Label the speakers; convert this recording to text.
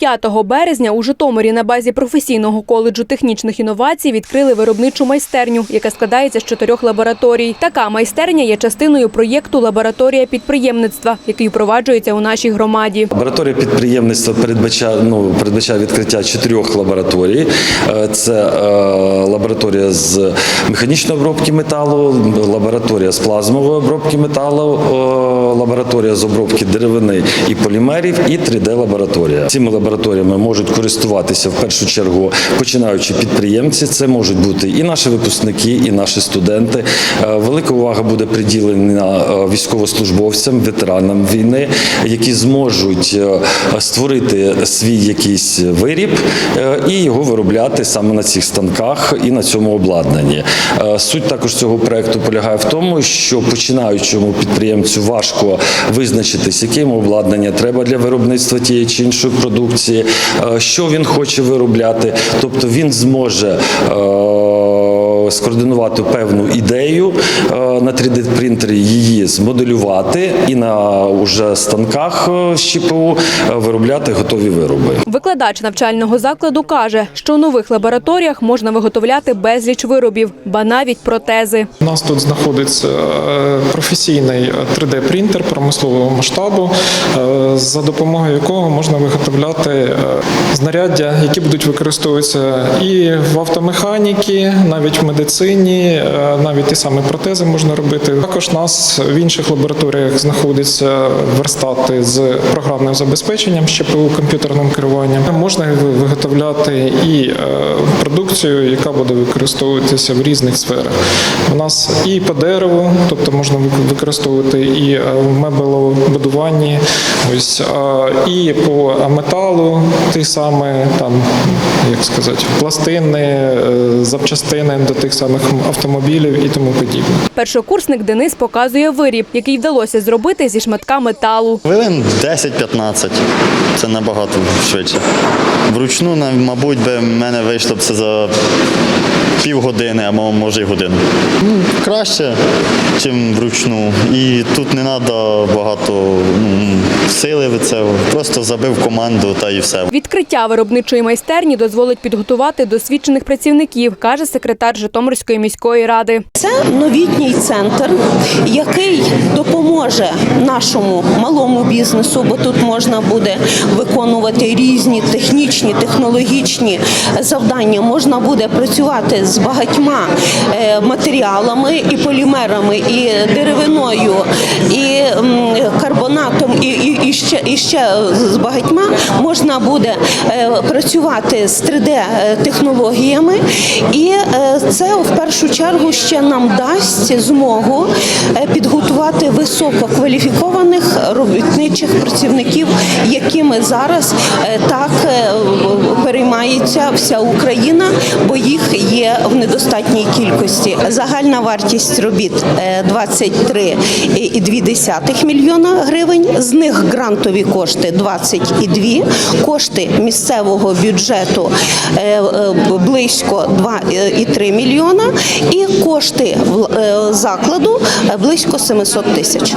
Speaker 1: 5 березня у Житомирі на базі професійного коледжу технічних інновацій відкрили виробничу майстерню, яка складається з чотирьох лабораторій. Така майстерня є частиною проєкту Лабораторія підприємництва, який впроваджується у нашій громаді.
Speaker 2: Лабораторія підприємництва передбачає, ну, передбачає відкриття чотирьох лабораторій. Е, Це е, лабораторія з механічної обробки металу, лабораторія з плазмової обробки металу, е, лабораторія з обробки деревини і полімерів, і 3D-лабораторія. Цими лабораторіями можуть користуватися в першу чергу починаючі підприємці. Це можуть бути і наші випускники, і наші студенти. Е, Велика увага буде приділена е, військовослужбовцям, ветеранам війни, які зможуть е, створити свій якийсь виріб і його виробляти саме на цих станках і на цьому обладнанні. Суть також цього проекту полягає в тому, що починаючому підприємцю важко визначитись, йому обладнання треба для виробництва тієї чи іншої продукції, е, що він хоче виробляти. Тобто він зможе. Скоординувати певну ідею е, на 3D-принтері, її змоделювати і на уже станках е, з ЧПУ е, виробляти готові вироби.
Speaker 1: Викладач навчального закладу каже, що у нових лабораторіях можна виготовляти безліч виробів, ба навіть протези.
Speaker 3: У нас тут знаходиться професійний 3D-принтер промислового масштабу, за допомогою якого можна виготовляти знаряддя, які будуть використовуватися і в автомеханіці, навіть в медицині, е, навіть ті самі протези можна робити. Також нас в інших лабораторіях знаходяться верстати з програмним забезпеченням, з ЧПУ комп'ютерним керуванням. Можна виготовляти і е, продукцію, яка буде використовуватися в різних сферах. У нас і по дереву, тобто можна використовувати і е, в мебелобудуванні, ось і по металу, ті саме там, як сказати, пластини, запчастини до тих самих автомобілів і тому подібне.
Speaker 1: Першокурсник Денис показує виріб, який вдалося зробити зі шматка металу.
Speaker 4: Хвилин 10-15. Це набагато швидше. Вручну, мабуть, би в мене вийшло б це за півгодини, або може й годину. Ну, краще, ніж вручну. І тут не треба багато ну, сили від цього. Просто забив команду та і все.
Speaker 1: Відкриття виробничої майстерні дозволить підготувати досвідчених працівників, каже секретар Житомирської міської ради.
Speaker 5: Це новітній центр, який допоможе нашому малому бізнесу, бо тут можна буде виконувати різні технічні, технологічні завдання. Можна буде працювати з багатьма е, матеріалами і полімерами, і деревиною, і м, карбонатом, і, і, і ще і ще з багатьма можна буде е, працювати з 3D-технологіями, і е, це в першу чергу ще нам дасть змогу е, підготувати висококваліфікованих робітничих працівників, якими зараз е, так е, переймається вся Україна, бо їх є в недостатній кількості. Загальна вартість робіт е, 23,2 мільйона гривень. З них грантові кошти 22, кошти місцевого бюджету е, е, близько 2,3 мільйона і кошти е, закладу е, близько 700 тисяч.